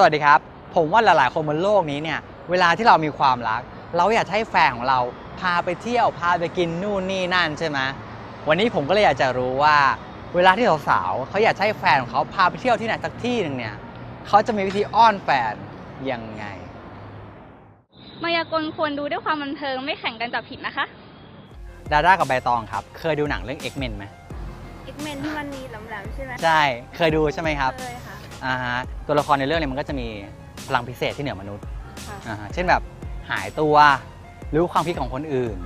สวัสดีครับ ผมว่าหลายๆ คนบนโลกนี้เนี่ย เวลาที่เรามีความรัก เราอยากจะให้แฟนของเราพาไปเที่ยวพาไปกินนู่นนี่นั่นใช่ไหมวันนี้ผมก็เลยอยากจะรู้ว่า เวลาที่สาวๆเขาอยากจะให้แฟนของเขาพาไปเที่ยวที่ไหนสักที่หนึ่งเนี่ยเขาจะมีวิธีอ้อนแฟนยังไง มายากลควรดูด้วยความบันเทิงไม่แข่งกันจับผิดนะคะ ดาด้ากับใบตองครับ เคยดูหนังเรื่อง X-Men ไหมเอ็กเมนที่มันมีแหลมๆใช่ไหมใช่เคยดูใช่ไหมครับ เคยค่ะ อ่าฮะตัวละครในเรื่องเนี่ยมันก็จะมีพลังพิเศษที่เหนือมนุษย์ค่ะอ่าฮะเช่นแบบหายตัวรู้ความคิดของคนอื่น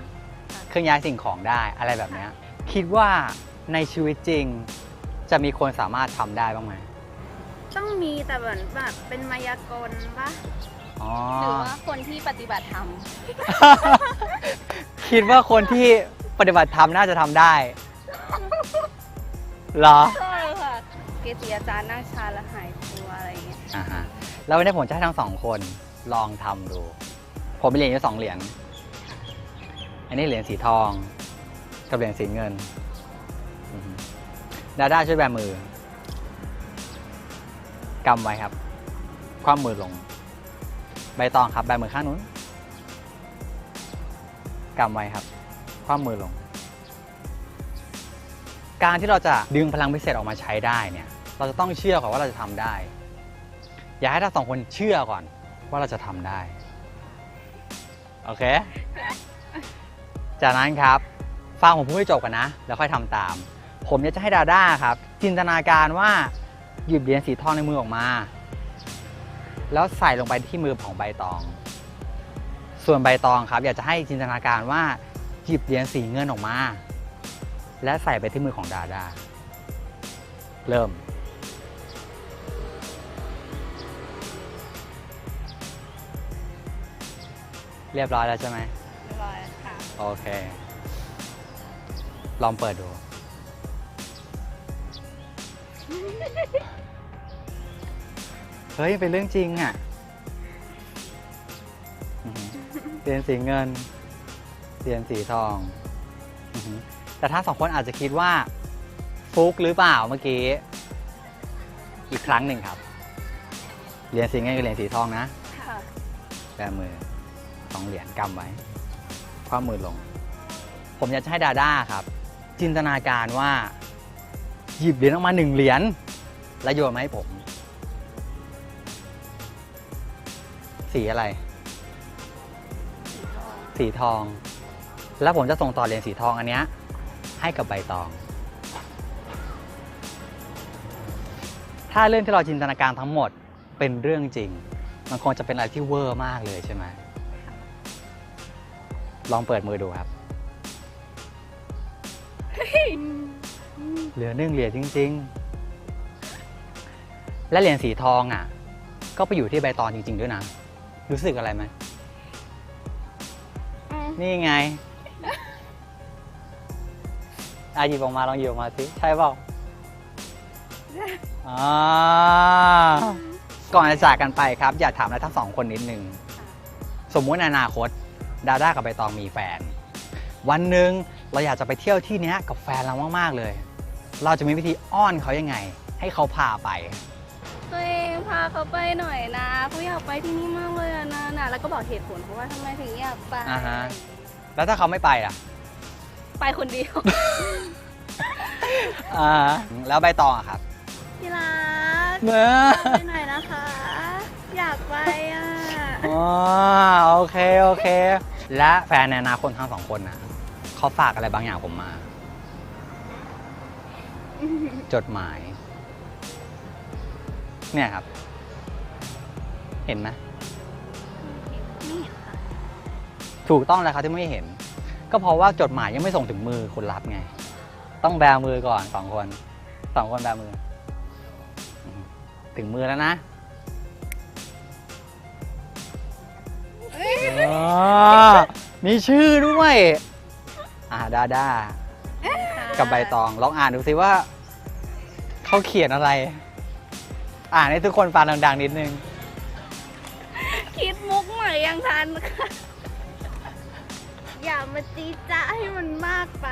ค่ะเคลื่อนย้ายสิ่งของได้อะไรแบบเนี้ยคิดว่าในชีวิตจริง จะมีคนสามารถทำได้บ้างไหมต้องมีแต่เหมือนแบบเป็นมายากลปะอ๋อ หรือว่าคนที่ปฏิบัติธรรมคิดว่าคนที่ปฏิบัติธรรมน่าจะทำได้เหรอ ใช่ค่ะ เกจิอาจารย์นั่งชาแล้วหายตัว อ่าฮะแล้ววันนี้ผมจะให้ทั้งสองคนลองทำดู ผมมีเหรียญอยู่สองเหรียญอันนี้เหรียญสีทองกับเหรียญสีเงินอือฮึดาด้าช่วยแบมือกำไว้ครับ คว่ำมือลง ใบตองครับแบมือข้างนู้นกำไว้ครับ คว่ำมือลง การที่เราจะดึงพลังพิเศษออกมาใช้ได้เนี่ย เราจะต้องเชื่อก่อนว่าเราจะทำได้ อยากให้ทั้งสองคนเชื่อก่อนว่าเราจะทำได้ โอเค จากนั้นครับ ฟังผมพูดให้จบกันนะ แล้วค่อยทำตาม ผมจะให้ดาด้าครับ จินตนาการว่าหยิบเหรียญสีทองในมือออกมา แล้วใส่ลงไปที่มือของใบตอง ส่วนใบตองครับ อยากจะให้จินตนาการว่าหยิบเหรียญสีเงินออกมา และใส่ไปที่มือของดาด้าเริ่ม เรียบร้อยแล้วใช่ไหมเรียบร้อยค่ะ โอเค ลองเปิดดู เฮ้ย เป็นเรื่องจริงอะอือหือเหรียญสีเงินเหรียญสีทองอือหือแต่ถ้าสองคนอาจจะคิดว่า ฟุกหรือเปล่าเมื่อกี้ อีกครั้งหนึ่งครับ เหรียญสีเงินกับเหรียญสีทองนะค่ะแบมือ สองเหรียญกำไว้คว้ามือลง ผมอยากจะให้ดาด้าครับ จินตนาการว่า หยิบเหรียญออกมาหนึ่งเหรียญแล้วโยนมาให้ผม สีอะไร สีทอง แล้วผมจะส่งต่อเหรียญสีทองอันเนี้ยให้กับใบตอง ถ้าเรื่องที่เราจินตนาการทั้งหมดเป็นเรื่องจริง มันคงจะเป็นอะไรที่เวอร์มากเลยใช่ไหม ลองเปิดมือดูครับ เหลือหนึ่งเหรียญจริง ๆ และเหรียญสีทองอะ ก็ไปอยู่ที่ใบตองจริง ๆ ด้วยนะ รู้สึกอะไรไหมอืมนี่ไงอาหยิบออกมาลองหยิบออกมาสิ ใช่เปล่าอ่าก่อนจะจากกันไปครับ อยากถามอะไรทั้งสองคนนิดนึง สมมุติในอนาคต ดาด้ากับใบตองมีแฟน วันหนึ่งเราอยากจะไปเที่ยวที่เนี้ยกับแฟนเรามากๆเลย เราจะมีวิธีอ้อนเขายังไง ให้เขาพาไปตัวเองพาเขาไปหน่อยนะเขาอยากไปที่นี่มากเลยอะนะนะแล้วก็บอกเหตุผลเขาว่าทำไมถึงอยากไปอ่าฮะแล้วถ้าเขาไม่ไปล่ะ ไปคนเดียวอ่าแล้วใบตองอะครับที่รักเมื่อไปหน่อยนะคะ อยากไปอะ อ๋อโอเค โอเค และแฟนในอนาคตทั้งสองคนนะเขาฝากอะไรบางอย่างผมมา จดหมาย เนี่ยครับ เห็นไหมนี่ค่ะถูกต้องแล้วครับที่ไม่เห็น ก็เพราะว่าจดหมายยังไม่ส่งถึงมือคนรับไง ต้องแบมือก่อนสองคนสองคนแบมืออืมถึงมือแล้วนะ มีชื่อด้วย อ่าดาดากับใบตอง ลองอ่านดูสิว่า เขาเขียนอะไร อ่านให้ทุกคนฟังดังๆนิดนึง คิดมุกใหม่ยังทันค่ะ อย่ามาจีดจ้าให้มันมากไป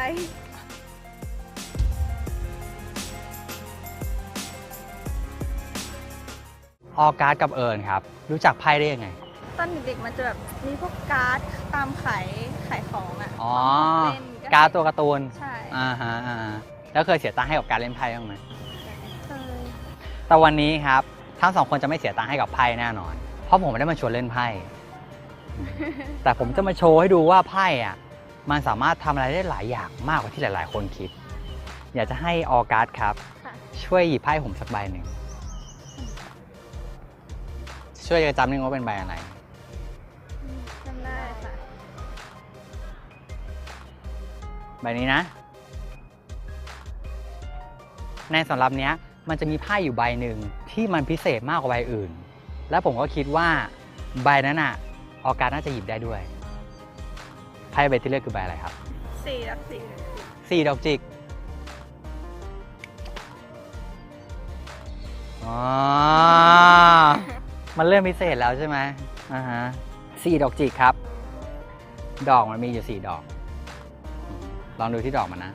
พออกัสกับเอิญครับ รู้จักไพ่ได้ยังไง ตอนเด็กๆมันจะแบบมีพวกการ์ดตามขายขายของอะอ๋อเล่นการ์ดตัวการ์ตูน ใช่อ่าฮะอ่าแล้วเคยเสียตังค์ให้กับการเล่นไพ่บ้างไหม เคยแต่วันนี้ครับทั้งสองคนจะไม่เสียตังค์ให้กับไพ่แน่นอน เพราะผมไม่ได้มาชวนเล่นไพ่ แต่ผมจะมาโชว์ให้ดูว่าไพ่อะมันสามารถทำอะไรได้หลายอย่างมากกว่าที่หลาย ๆ คนคิด อยากจะให้ออกัสครับ ค่ะช่วยหยิบไพ่ผมสักใบหนึ่งช่วยกันจำนิดนึงว่าเป็นใบอะไร ใบนี้นะ ในสำรับเนี้ยมันจะมีไพ่อยู่ใบหนึ่งที่มันพิเศษมากกว่าใบอื่น และผมก็คิดว่าใบนั้นอะออกัสน่าจะหยิบได้ด้วยไพ่ใบที่เลือกคือใบอะไรครับสี่รักสี่สี่ดอกจิกอ๋อ มันเริ่มพิเศษแล้วใช่ไหมอ่าฮะสี่ดอกจิกครับ ดอกมันมีอยู่สี่ดอกอืม ลองดูที่ดอกมันนะ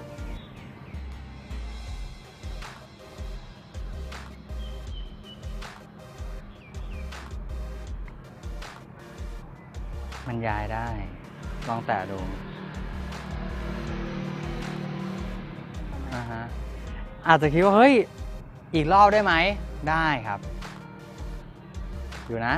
มันย้ายได้ ลองแตะดูอ่าฮะอาจจะคิดว่า เฮ้ย อีกรอบได้ไหม ได้ครับ อยู่นะ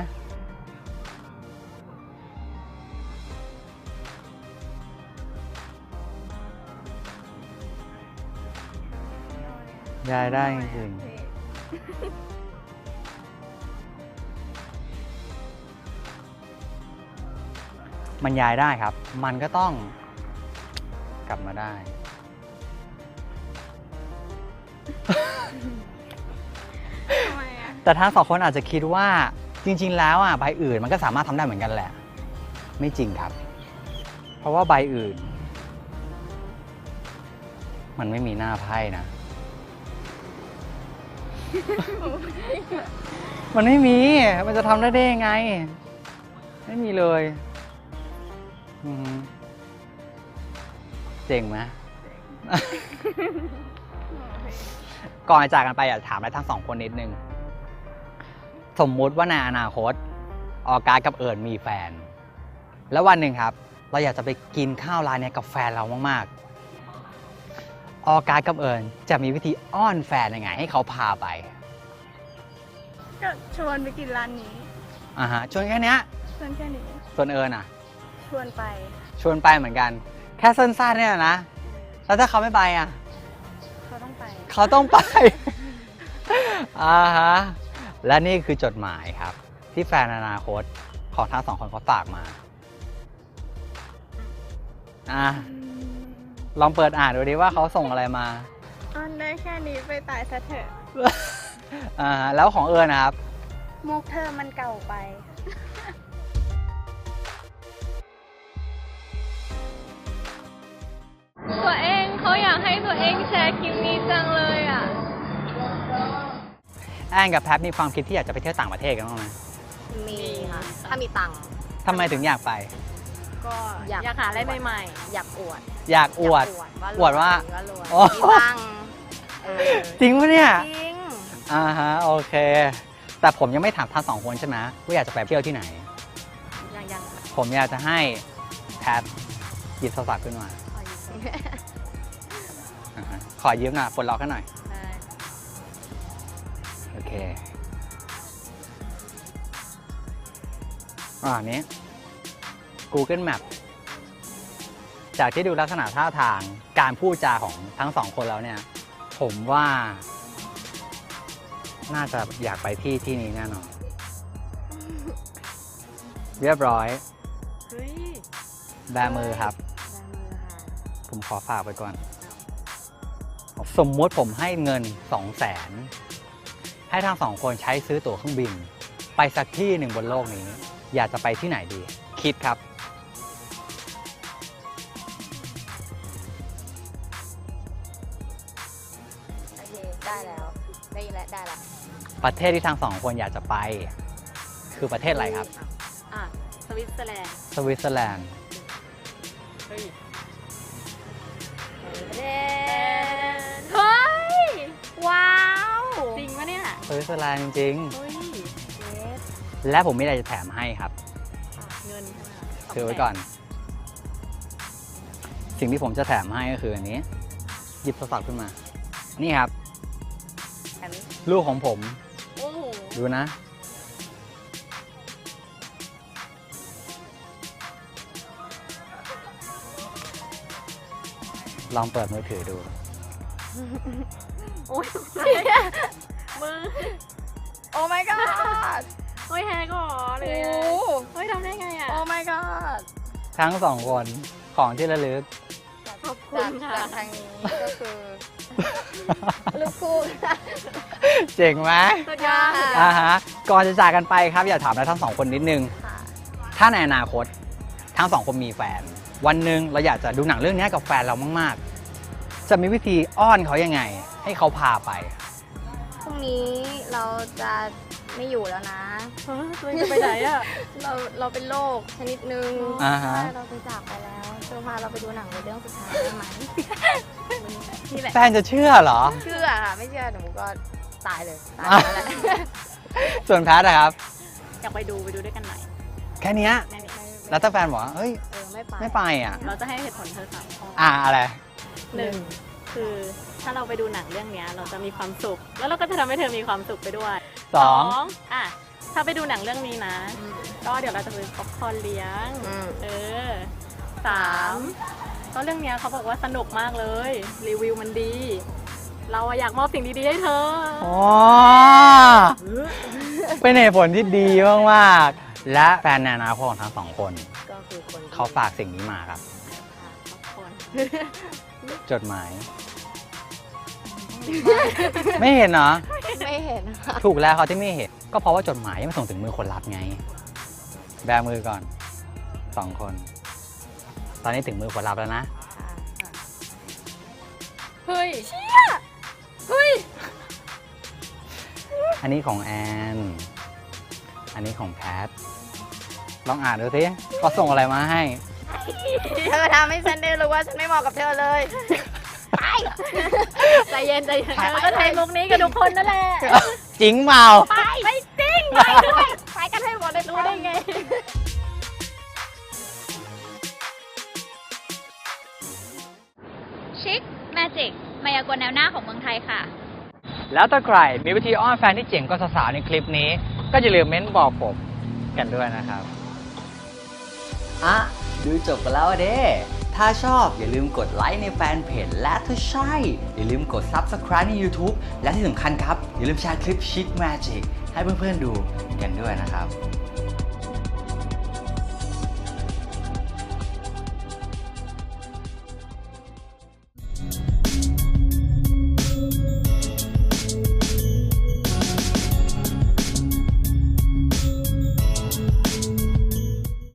ย้ายได้จริงๆมันย้ายได้ครับ มันก็ต้องกลับมาได้ ทำไมอะแต่ทั้งสองคนอาจจะคิดว่าจริง ๆ แล้วอะใบอื่นมันก็สามารถทำได้เหมือนกันแหละ ไม่จริงครับ เพราะว่าใบอื่น มันไม่มีหน้าไพ่นะ มันไม่มี มันจะทำได้ได้ยังไง ไม่มีเลยเจ๋งไหมก่อนจะจากกันไปอยากถามอะไรทั้งสองคนนิดนึง สมมุติว่าในอนาคต ออการกับเอิญมีแฟน แล้ววันหนึ่งครับ เราอยากจะไปกินข้าวร้านนี้กับแฟนเรามากๆ ออการดกับเอิญจะมีวิธีอ้อนแฟนยังไงให้เขาพาไปก็ชวนไปกินร้านนี้อ่าฮะชวนแค่เนี้ยชวนแค่นี้ส่วนเอิญอะ ชวนไป ชวนไปเหมือนกัน แค่สั้นๆเนี่ยนะ แล้วถ้าเขาไม่ไปอะ เขาต้องไป เขาต้องไป อ่าฮะ และนี่คือจดหมายครับ ที่แฟนอนาคตของทั้งสองคนเขาฝากมา อะ ลองเปิดอ่านดูดิว่าเขาส่งอะไรมาอ้อนได้แค่นี้ไปตายซะเถอะอ่าแล้วของเอิญนะครับ มุกเธอมันเก่าไป ตัวเองเขาอยากให้ตัวเองแชร์คลิปนี้จังเลยอะ แอนกับแพทมีความคิดที่อยากจะไปเที่ยวต่างประเทศกันบ้างไหมมีค่ะ ถ้ามีตังค์ทำไมถึงอยากไป ก็อยากหาอะไรใหม่ๆอยากอวดอยากอวดยากอวดว่าว่ารวยโอ้มีตังค์เออจริงปะเนี่ย จริงอ่าฮะ โอเค แต่ผมยังไม่ถามทั้งสองคนใช่ไหมว่าอยากจะไปเที่ยวที่ไหน ยังยังผมอยากจะให้แพทหยิบโทรศัพท์ขึ้นมาขอยืมอ่าฮะขอยืมหน่อยปลดล็อกให้หน่อย ได้โอเค อ่าอันนี้ Google Map จากที่ดูลักษณะท่าทางการพูดจาของทั้งสองคนแล้วเนี่ย ผมว่า น่าจะอยากไปที่ที่นี้แน่นอน เรียบร้อย เฮ้ยแบมือครับได้มือค่ะผมขอฝากไปก่อน สมมุติผมให้เงิน2 0 0แสนให้ทั้งสองคนใช้ซื้อตั๋วเครื่องบิน ไปสักที่หนึ่งบนโลกนี้ อยากจะไปที่ไหนดี คิดครับ ได้แล้วได้แล้วประเทศที่ทั้งสองคนอยากจะไป คือประเทศอะไรครับ อะสวิตเซอร์แลนด์สวิตเซอร์แลนด์ เฮ้ยเย้เฮ้ย ว้าว จริงปะเนี่ยสวิตเซอร์แลนด์จริงเฮ้ยวและผมมีอะไรจะแถมให้ครับเงินใช่ไหมคะถือไว้ก่อน สิ่งที่ผมจะแถมให้ก็คืออันนี้ หยิบโทรศัพท์ขึ้นมา นี่ครับอัน ลูกของผม โอ้โหดูนะ ลองเปิดมือถือดู โอ้ยมือโอ้ my god โอ้ยแฮกเหรอเลยอะเฮ้ยทำได้ไงอะ โอ้ my god ทั้งสองคนของที่ระลึก ขอบคุณค่ะ จากทางนี้ก็คือ ลูกคู่ค่ะเจ๋งไหมสุดยอดอ่าฮะก่อนจะจากกันไปครับอยากถามแล้วทั้งสองคนนิดนึง ค่ะถ้าในอนาคตทั้งสองคนมีแฟน วันหนึ่งเราอยากจะดูหนังเรื่องนี้กับแฟนเรามาก ๆ จะมีวิธีอ้อนเขายังไง ให้เขาพาไป พรุ่งนี้เราจะไม่อยู่แล้วนะเฮ้ยตัวเองจะไปไหนอะ เราเราเป็นโรคชนิดนึงอ่าฮะ ใช่เราไปจากไปแล้ว เธอพาเราไปดูหนังในเรื่องสุดท้ายได้ไหมนี่แหละแฟนจะเชื่อเหรอ เชื่อค่ะไม่เชื่อหนูก็ตายเลยตายแล้วแหละส่วนแพทนะครับ อยากไปดูไปดูด้วยกันหน่อยแค่เนี้ยแน่ๆแล้วถ้าแฟนบอกว่าเอ้ย เออไม่ไปไม่ไปอะ เราจะให้เหตุผลเธอสามข้อออ่าอะไร หนึ่งคือถ้าเราไปดูหนังเรื่องเนี้ยเราจะมีความสุข แล้วเราก็จะทำให้เธอมีความสุขไปด้วยสอง อะถ้าไปดูหนังเรื่องนี้นะ ก็เดี๋ยวเราจะไปป๊อปคอร์นเลี้ยง อืม เออ สามก็เรื่องเนี้ยเขาบอกว่าสนุกมากเลย รีวิวมันดี เราอะอยากมอบสิ่งดีๆให้เธออ๋อเป็นเหตุผลที่ดีมากๆและแฟนในอนาคตของทั้งสองคน ก็คือคนที่เขาฝากสิ่งนี้มาครับป๊อปคอร์นจดหมาย ไม่เห็นเหรอ ไม่เห็นค่ะถูกแล้วเขาที่ไม่เห็น ก็เพราะว่าจดหมายยังไม่ส่งถึงมือคนรับไง แบมือก่อนสองคน ตอนนี้ถึงมือคนรับแล้วนะเฮ้ย อันนี้ของแอน อันนี้ของแพท ลองอ่านดูสิเขาส่งอะไรมาให้ เธอทำให้ฉันได้รู้ว่าฉันไม่เหมาะกับเธอเลยใจเย็นใจเย็นเธอก็ใช้มุกนี้กับทุกคนนั่นแหละ จริงเปล่าไม่จริงไปด้วย มายากลแนวหน้าของเมืองไทยค่ะ แล้วถ้าใครมีวิธีอ้อนแฟนที่เจ๋งกว่าสาวๆในคลิปนี้ ก็อย่าลืมเม้นบอกผมกันด้วยนะครับ อะ ดูจบกันแล้วอะเด้ถ้าชอบอย่าลืมกดไลค์ในแฟนเพจและถ้าใช่ อย่าลืมกด Subscribe ใน YouTube และที่สำคัญครับ อย่าลืมแชร์คลิป Chic Magic ให้เพื่อนๆดูกันด้วยนะครับ